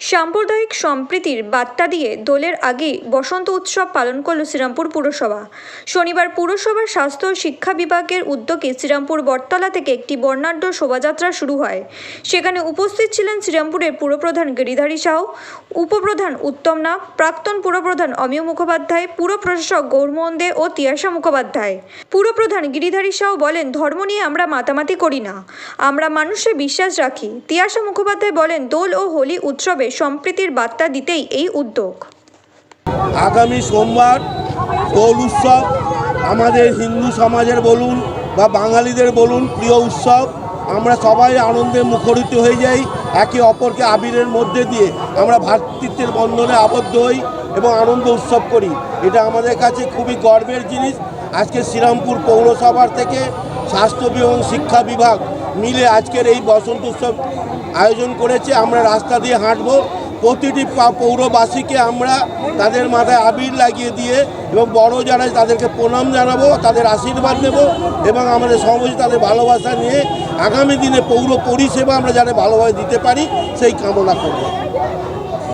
সাম্প্রদায়িক সম্প্রীতির বার্তা দিয়ে দোলের আগেই বসন্ত উৎসব পালন করল শ্রীরামপুর পুরসভা। শনিবার পুরসভার স্বাস্থ্য ও শিক্ষা বিভাগের উদ্যোগে শ্রীরামপুর বটতলা থেকে একটি বর্ণাঢ্য শোভাযাত্রা শুরু হয়। সেখানে উপস্থিত ছিলেন শ্রীরামপুরের পুরপ্রধান গিরিধারী সাউ উপপ্রধান উত্তম নাগ, প্রাক্তন পুরপ্রধান অমিয় মুখোপাধ্যায়, পুর প্রশাসক গৌরমোহন দে ও তিয়াসা মুখোপাধ্যায়। পুরপ্রধান গিরিধারী সাউ বলেন, ধর্ম নিয়ে আমরা মাতামাতি করি না। আমরা মানুষে বিশ্বাস রাখি। তিয়াসা মুখোপাধ্যায় বলেন, দোল ও হোলি উৎসবে সম্প্রীতির বার্তা দিতেই এই উদ্যোগ। আগামী সোমবার দোল উৎসব, আমাদের হিন্দু সমাজের বলুন বা বাঙালিদের বলুন প্রিয় উৎসব, আমরা সবাই আনন্দে মুখরিত হয়ে যাই, একে অপরকে আবিরের মধ্যে দিয়ে আমরা ভ্রাতৃত্বের বন্ধনে আবদ্ধ হই এবং আনন্দ উৎসব করি। এটা আমাদের কাছে খুবই গর্বের জিনিস। আজকে শ্রীরামপুর পৌরসভার থেকে স্বাস্থ্য এবং শিক্ষা বিভাগ মিলে আজকের এই বসন্ত উৎসব আয়োজন করেছে। আমরা রাস্তা দিয়ে হাঁটবো। প্রতিটি পৌরবাসীকে আমরা তাদের মাথায় আবির লাগিয়ে দিয়ে এবং বড় যারা তাদেরকে প্রণাম জানাব, তাদের আশীর্বাদ নেব এবং আমাদের সমাজে তাদের ভালোবাসা নিয়ে আগামী দিনে পৌর পরিষেবা আমরা যারা ভালোভাবে দিতে পারি, সেই কামনা করব।